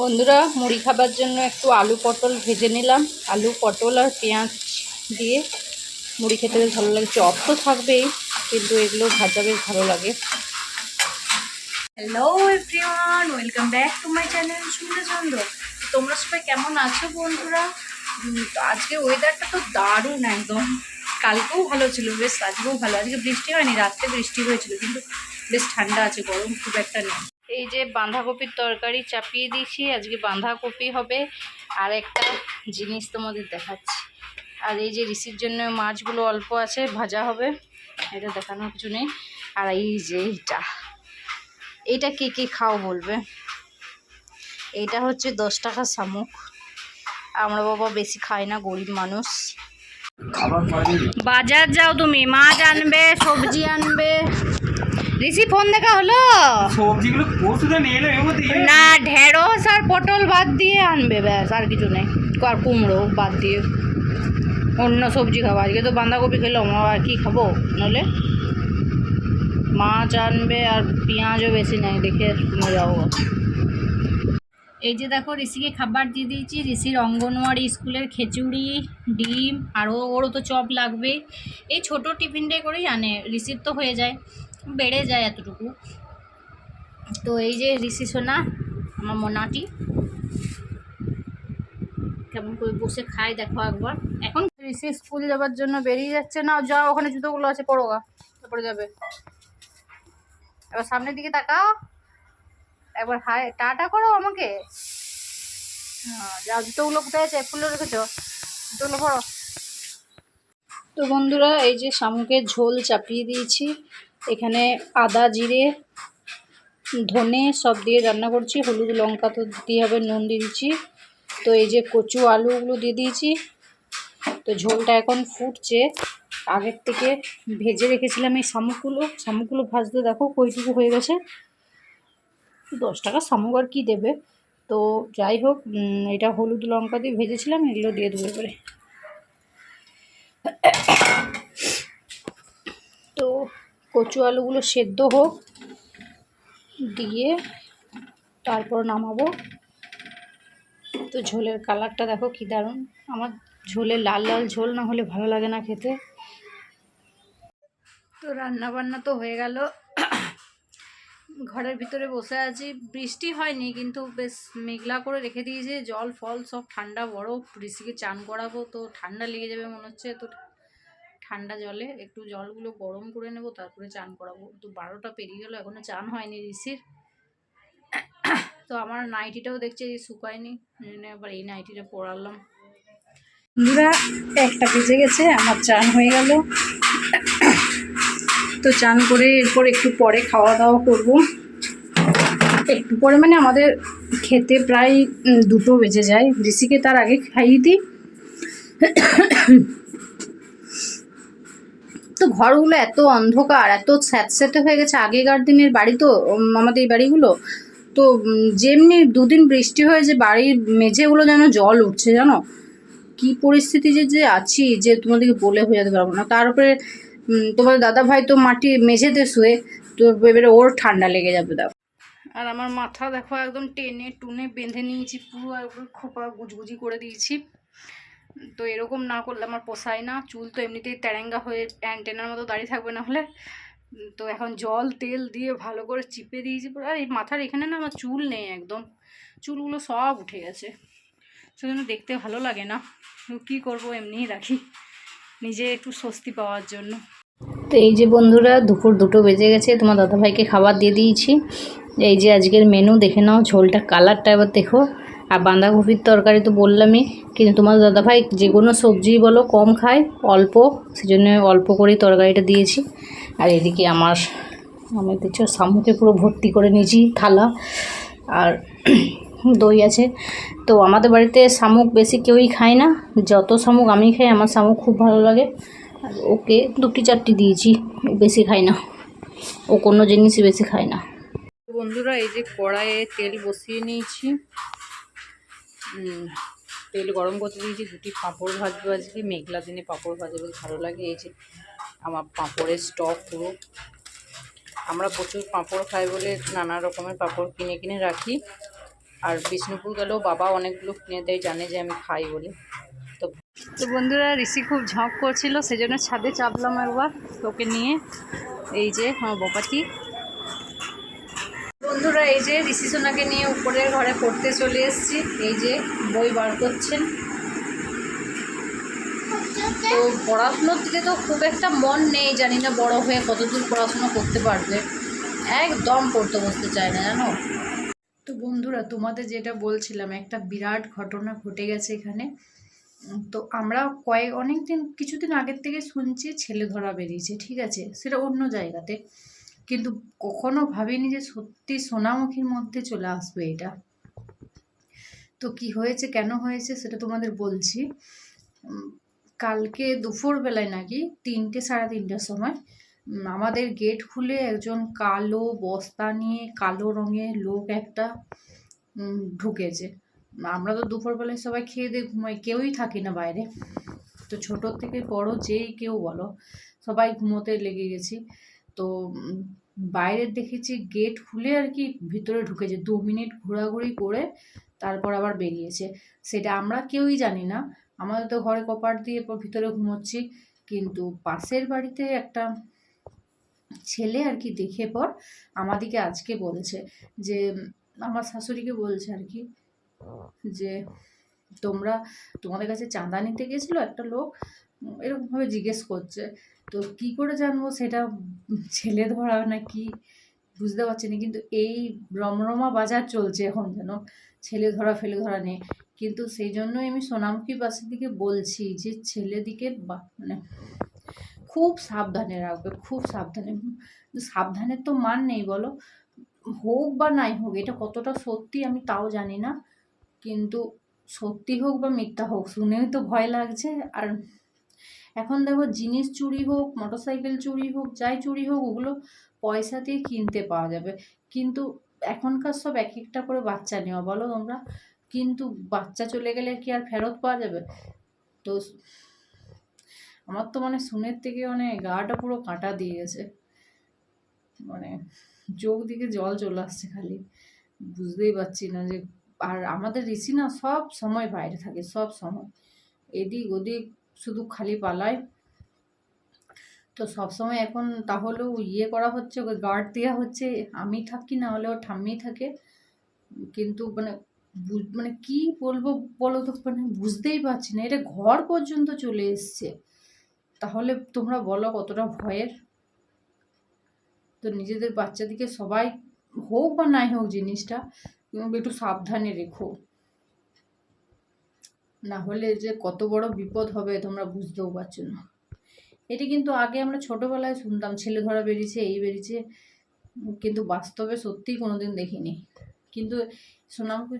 বন্ধুরা, মুড়ি খাবার জন্য একটু আলু পটল ভেজে নিলাম। আলু পটল আর পেঁয়াজ দিয়ে মুড়ি খেতে বেশ ভালো লাগে চপ তো থাকবেই, কিন্তু এগুলো ভাজা বেশ ভালো লাগে। Hello everyone welcome back to my channel সুন্দর চন্দ্র তোমরা সবাই কেমন আছো বন্ধুরা? আজকে ওয়েদারটা তো দারুণ একদম। কালকেও ভালো ছিল, বেশ আজকেও ভালো। আজকে বৃষ্টি হয়নি, রাত্রে বৃষ্টি হয়েছিল, কিন্তু বেশ ঠান্ডা আছে, গরম খুব একটা নেই। এই যে বাঁধাকপির তরকারি চাপিয়ে দিয়েছি আজকে বাঁধাকপি হবে। আর একটা জিনিস তোমাদের দেখাচ্ছি। আর এই যে রিসির জন্য মাছগুলো অল্প আছে ভাজা হবে। এটা দেখানোর কিছু নেই। আর এই যে এইটা এইটা কে কে খাও বলবে? এইটা হচ্ছে দশ টাকা শামুক। আমরা বাবা বেশি খাই না গরিব মানুষ। বাজার যাও তুমি মাছ আনবে সবজি আনবে। ঋষি ফোন দেখা হলো? সবজিগুলো না ঢেঁড়স আর পটল বাদ দিয়ে আনবে ব্যাস আর কিছু নেই। আর কুমড়ো বাদ দিয়ে। অন্য সবজি খাব। আজকে তো বাঁধাকপি খেলাম আর কি খাব? নলে মাছ আনবে আর পেঁয়াজও বেশি নেই দেখে মজা হব। এই যে দেখো ঋষিকে খাবার দিয়ে দিয়েছি। ঋষির অঙ্গনওয়াড়ি স্কুলের খিচুড়ি ডিম আরও ওরও তো চপ লাগবে। এই ছোট টিফিনটাই করেই আনে। ঋষির তো হয়ে যায়। বেড়ে যায় এতটুকু। তো এই যে ঋষি সোনা, আমার মোনাটি। কেমন করে বসে খায় দেখো একবার। এখন ঋষি স্কুল যাবার জন্য বেরিয়ে যাচ্ছে না যা ওখানে জুতোগুলো আছে পড়ো গা, তারপরে যাবে। এবার সামনের দিকে তাকাও। একবার হাই টাটা করো আমাকে। হ্যাঁ যাও, জুতোগুলো কোথায় আছে? ফুলে রেখেছো? জুতোগুলো পড়ো তো বন্ধুরা, এই যে শামুকের ঝোল চাপিয়ে দিয়েছি। এখানে আদা, জিরে, ধনে সব দিয়ে রান্না করছি। হলুদ লঙ্কা তো দিতেই হবে, নুন দিয়ে দিচ্ছি। তো এই যে কচু আলুগুলো দিয়ে দিয়েছি। তো ঝোলটা এখন ফুটছে। আগের থেকে ভেজে রেখেছিলাম এই শামুকগুলো। শামুকগুলো ভাজতে দেখো কইটুকু হয়ে গেছে। দশ টাকা শামুক আর কী দেবে? তো যাই হোক এটা হলুদ লঙ্কা দিয়ে ভেজেছিলাম, এগুলো দিয়ে দেবো এবারে। তো কচু আলুগুলো সেদ্ধ হোক, দিয়ে তারপর নামাবো। তো ঝোলের কালারটা দেখো কি দারুণ। আমার ঝোলে লাল লাল ঝোল না হলে ভালো লাগে না খেতে। তো রান্না বান্না তো হয়ে গেল। ঘরের ভিতরে বসে আছি। বৃষ্টি হয়নি, কিন্তু বেশ মেঘলা করে রেখে দিয়েছে। জল, ফল সব ঠান্ডা, বরফ। ঋষিকে চান করাবো, তো ঠান্ডা লেগে যাবে মনে হচ্ছে। তো ঠান্ডা জলে একটু জলগুলো গরম করে নেব, তারপরে চান করাবো। তো বারোটা পেরিয়ে গেলো, এখনও চান হয়নি ঋষির। তো আমার নাইটিটাও দেখছি শুকায়নি আবার এই নাইটিটা পরালাম। বন্ধুরা, একটা বেজে গেছে, আমার চান হয়ে গেল। তো চান করে এরপর একটু পরে খাওয়া দাওয়া করব। একটু পরে মানে আমাদের খেতে প্রায় দুটো বেজে যায়। ঋষিকে তার আগে খাইয়ে দিই। তো ঘরগুলো এত অন্ধকার, এত স্যাঁতস্যাঁতে হয়ে গেছে। আগেকার দিনের বাড়ি তো আমাদের এই বাড়িগুলো, তো যেমনি দুদিন বৃষ্টি হয়ে যে বাড়ির মেঝেগুলো যেন জল উঠছে, জানো? কি পরিস্থিতি যে যে আছি যে তোমাদেরকে বলে বোঝাতে পারব না। তার উপরে তোমার দাদা ভাই তো মাটি মেঝেতে শুয়ে, তো এবারে ওর ঠান্ডা লেগে যাবে দাও। আর আমার মাথা দেখো একদম টেনে টুনে বেঁধে নিয়েছি, পুরো একবার খোপা গুজগুজি করে দিয়েছি। তো এরকম না করলে আমার পোষায় না। চুল তো এমনিতেই তেরেঙ্গা হয়ে অ্যান্টেনার মতো দাঁড়িয়ে থাকবে না হলে। তো এখন জল, তেল দিয়ে ভালো করে চিপে দিয়েছি আর এই মাথার এখানে না আমার চুল নেই একদম। চুলগুলো সব উঠে গেছে। সেজন্য দেখতে ভালো লাগে না। কী করব এমনিই রাখি। নিজে একটু স্বস্তি পাওয়ার জন্য। তো এই যে বন্ধুরা, দুপুর দুটো বেজে গেছে। তোমার দাদাভাইকে খাবার দিয়ে দিয়েছি। এই যে আজকের মেনু দেখে নাও ঝোলটা কালারটা এবার দেখো। আর বাঁধাকপির তরকারি তো বললামই, কিন্তু তোমার দাদাভাই যে কোনো সবজি বলো, কম খায়, অল্প, সেজন্য অল্প করেই তরকারিটা দিয়েছি। আর এদিকে আমার, আমি দেখছ, শামুকে পুরো ভর্তি করে নিয়েছি থালা, আর দই আছে। তো আমাদের বাড়িতে শামুক বেশি কেউই খায় না, যত শামুক আমি খাই, আমার শামুক খুব ভালো লাগে। আর ওকে দুটি চারটি দিয়েছি বেশি খায় না। ও কোনো জিনিসই বেশি খায় না। বন্ধুরা, এই যে কড়াইয়ে তেল বসিয়ে নিয়েছি। তেল গরম করতে দিয়েছি দুটি পাঁপড় ভাজবো আজকে, মেঘলা দিনে পাঁপড় ভাজা বেশ ভালো লাগে, এই যে আমার পাঁপড়ের স্টক পুরো। আমরা প্রচুর পাঁপড় খাই বলে নানা রকমের পাঁপড় কিনে কিনে রাখি। আর বিষ্ণুপুর গেলেও বাবা অনেকগুলো কিনে দেয়, জানে যে আমি খাই বলে। তো তো বন্ধুরা, ঋষি খুব ঝঁক করছিল, সেজন্য ছাদে চাপলাম একবার তোকে নিয়ে। এই যে, আমার বপাটি বন্ধুরা, এই যে ঋষি সোনাকে নিয়ে উপরের ঘরে পড়তে চলে এসেছি। এই যে বই বার করছেন। তো পড়াশুনোর দিকে তো খুব একটা মন নেই, জানি না বড় হয়ে কতদূর পড়াশুনো করতে পারবে। একদম পড়তে বসতে চায় না, জানো? তো বন্ধুরা, তোমাদের যেটা বলছিলাম, একটা বিরাট ঘটনা ঘটে গেছে এখানে। তো আমরা কয়েক অনেক দিন কিছুদিন আগের থেকে শুনছি, ছেলে ধরা বেরিয়েছে, ঠিক আছে? সেটা অন্য জায়গাতে। কিন্তু কখনো ভাবিনি যে সত্যি সোনামুখীর মধ্যে চলে আসবে এটা। তো কি হয়েছে, কেন হয়েছে সেটা তোমাদের বলছি। কালকে দুপুরবেলায় নাকি তিনটে সাড়ে তিনটের সময় আমাদের গেট খুলে একজন কালো বস্তা নিয়ে কালো রঙের লোক একটা ঢুকেছে। আমরা তো দুপুরবেলায় সবাই খেয়ে দিয়ে ঘুমাই, কেউই থাকি না বাইরে। তো ছোটোর থেকে বড় যেই কেউ বলো, সবাই ঘুমোতে লেগে গেছি। তো উম, বাইরে দেখেছি গেট খুলে আর কি ভিতরে ঢুকেছে। দু মিনিট ঘোরাঘুরি করে তারপর আবার বেরিয়েছে। সেটা আমরা কেউই জানি না। আমাদের তো ঘরে কপাট দিয়ে ভিতরে ঘুমোচ্ছি। কিন্তু পাশের বাড়িতে একটা ছেলে আর কি দেখে পর আমাদিকে আজকে বলছে যে আমার শাশুড়িকে বলছে আর কি যে তোমরা তোমাদের কাছে চাঁদা নিতে গেছিল একটা লোক এরকমভাবে জিজ্ঞেস করছে। তো কি করে জানব সেটা ছেলে ধরা না কি? বুঝতে পারছি না। কিন্তু এই রমরমা বাজার চলছে এখন যেন, ছেলে ধরা ফেলে ধরা নেই। কিন্তু সেই জন্যই আমি সোনামুখী বাসের দিকে বলছি যে ছেলেদিকে মানে খুব সাবধানে রাখবে, খুব সাবধানে। সাবধানের তো মান নেই বলো, হোক বা নাই হোক, এটা কতটা সত্যি আমি তাও জানি না। কিন্তু সত্যি হোক বা মিথ্যা হোক, শুনেই তো ভয় লাগছে। আর এখন দেখো জিনিস চুরি হোক, মোটরসাইকেল চুরি হোক, যাই চুরি হোক, ওগুলো পয়সা দিয়ে কিনতে পাওয়া যাবে। কিন্তু এখনকার সব এক একটা করে বাচ্চা নেওয়া, বলো তোমরা। কিন্তু বাচ্চা চলে গেলে কি আর ফেরত পাওয়া যাবে? তো আমার তো মানে শুনের থেকে মানে গাটা পুরো কাঁটা দিয়ে গেছে। মানে চোখ দিকে জল চলে আসছে খালি। বুঝতেই পারছি না যে আর আমাদের ঋষি না সব সময় বাইরে থাকে, সব সময়। এদিক ওদিক শুধু খালি পালায়। তো সবসময় এখন তাহলেও ইয়ে করা হচ্ছে গার্ড দেওয়া হচ্ছে। আমি থাকি না হলে ও ঠাম্মি থাকে। কিন্তু মানে মানে কি বলব বলো তো? মানে বুঝতেই পারছি না। এটা ঘর পর্যন্ত চলে এসছে। তাহলে তোমরা বলো কতটা ভয়ের? তো নিজেদের বাচ্চাদিকে সবাই হোক বা নাই হোক জিনিসটা একটু সাবধানে রেখো। না হলে যে কত বড় বিপদ হবে, তোমরা বুঝতেও পারছ না। এটি কিন্তু আগে আমরা ছোটবেলায় শুনতাম, ছেলে ধরা বেরিয়েছে, এই বেরিয়েছে, কিন্তু বাস্তবে সত্যিই কোনোদিন দেখিনি। কিন্তু সোনামুখী,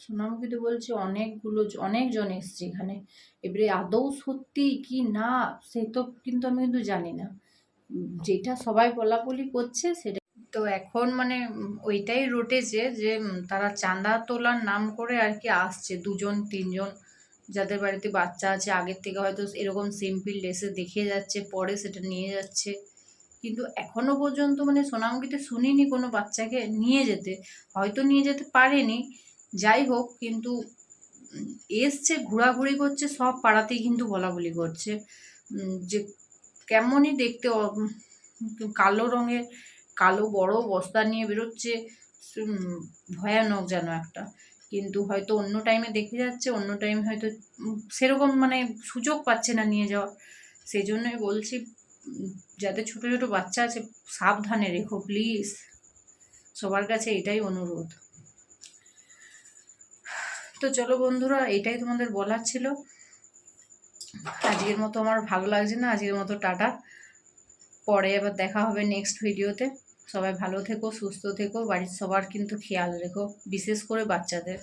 সোনামুখীতে বলছে অনেকগুলো অনেকজন এসছে এখানে। এবারে আদৌ সত্যি কি না, সে তো কিন্তু আমি কিন্তু জানি না। যেটা সবাই বলাবলি করছে, সেটা তো এখন মানে ওইটাই রটেছে যে তারা চাঁদা তোলার নাম করে আর কি আসছে দুজন, তিনজন যাদের বাড়িতে বাচ্চা আছে। আগের থেকে হয়তো এরকম সিম্পল ড্রেসে দেখে যাচ্ছে, পরে সেটা নিয়ে যাচ্ছে। কিন্তু এখনও পর্যন্ত মানে সোনামুখীতে শুনিনি কোনো বাচ্চাকে নিয়ে যেতে। হয়তো নিয়ে যেতে পারেনি, যাই হোক, কিন্তু এসছে, ঘোরাঘুরি করছে, সব পাড়াতেই কিন্তু বলা বলি করছে যে, কেমনই দেখতে কালো রঙের কালো বড় বস্তা নিয়ে বেরোচ্ছে ভয়ানক যেন একটা। কিন্তু হয়তো অন্য টাইমে দেখে যাচ্ছে, অন্য টাইমে হয়তো সেরকম মানে সুযোগ পাচ্ছে না নিয়ে যাওয়ার। সেই জন্যই বলছি যাদের ছোট ছোট বাচ্চা আছে, সাবধানে রেখো প্লিজ সবার কাছে এটাই অনুরোধ। তো চলো বন্ধুরা, এটাই তোমাদের বলার ছিল। আজকের মতো আমার ভালো লাগছে না, আজকের মতো টাটা। পরে আবার দেখা হবে নেক্সট ভিডিওতে সবাই ভালো থেকো, সুস্থ থেকো, বাড়ির সবার কিন্তু খেয়াল রেখো, বিশেষ করে বাচ্চাদের।